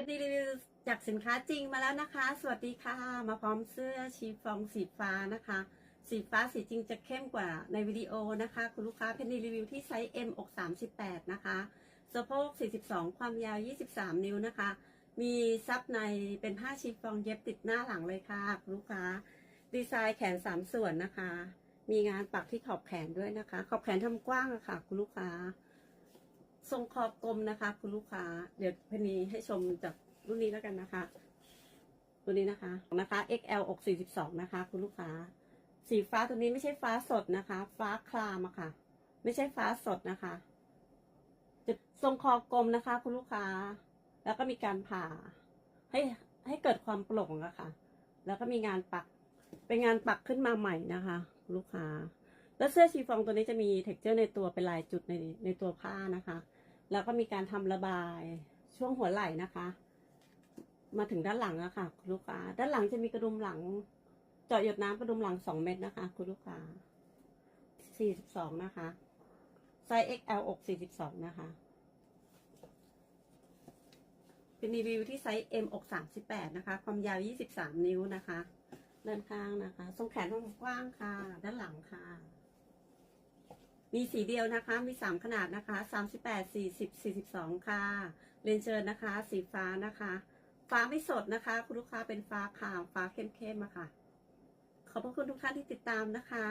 เป็นรีวิวจากสินค้าจริงมาแล้วนะคะ สวัสดีค่ะ มาพร้อมเสื้อชีฟองสีฟ้านะคะ สีฟ้าสีจริงจะเข้มกว่าในวิดีโอนะคะ คุณลูกค้าเป็นรีวิวที่ไซส์ M อก38 นะคะสะโพก42 ความยาว 23 นิ้วนะคะ มีซับในเป็นผ้าชีฟองเย็บติดหน้าหลังเลยค่ะคุณลูกค้า ดีไซน์แขน 3 ส่วนนะคะ มีงานปักที่ขอบแขนด้วยนะคะ ขอบแขนทำกว้างะค่ะ คุณลูกค้า ทรงขอบกลมนะคะ คุณลูกค้า เดี๋ยวพนีให้ชมจากรุ่นนี้แล้วกันนะคะ ตัวนี้นะคะนะคะ XL อก42 นะคะ คุณลูกค้า สีฟ้าตัวนี้ไม่ใช่ฟ้าสดนะคะ ฟ้าคลามอะค่ะ ไม่ใช่ฟ้าสดนะคะจะทรงคอกลมนะคะ คุณลูกค้า แล้วก็มีการผ่า ให้ให้เกิดความโปร่งอะค่ะ แล้วก็มีงานปัก เป็นงานปักขึ้นมาใหม่นะคะคุณลูกค้า แล้วเสื้อชีฟองตัวนี้จะมีเท็กเจอร์ในตัวเป็นลายจุดในในตัวผ้านะคะ แล้วก็มีการทำระบายช่วงหัวไหล่นะคะ มาถึงด้านหลังอะค่ะ คุณลูกค้า ด้านหลังจะมีกระดุมหลัง เจาะหยดน้ำกระดุมหลังสองเม็ดนะคะ คุณลูกค้าสี่สิบสองนะคะไซส์ XL อกสี่สิบสองนะคะ เป็นรีวิวที่ไซส์ M อกสามสิบแปดนะคะ ความยาวยี่สิบสามนิ้วนะคะด้านข้างนะคะทรงแขนกว้างค่ะ ด้านหลังค่ะ มีสีเดียวนะคะ มีสามขนาดนะคะสามสิบแปดสี่สิบสี่สิบสองค่ะเรียนเชิญนะคะ สีฟ้านะคะ ฟ้าไม่สดนะคะ คุณลูกค้าเป็นฟ้าขาวฟ้าเข้มๆอะค่ะ ขอบพระคุณทุกท่านที่ติดตามนะคะ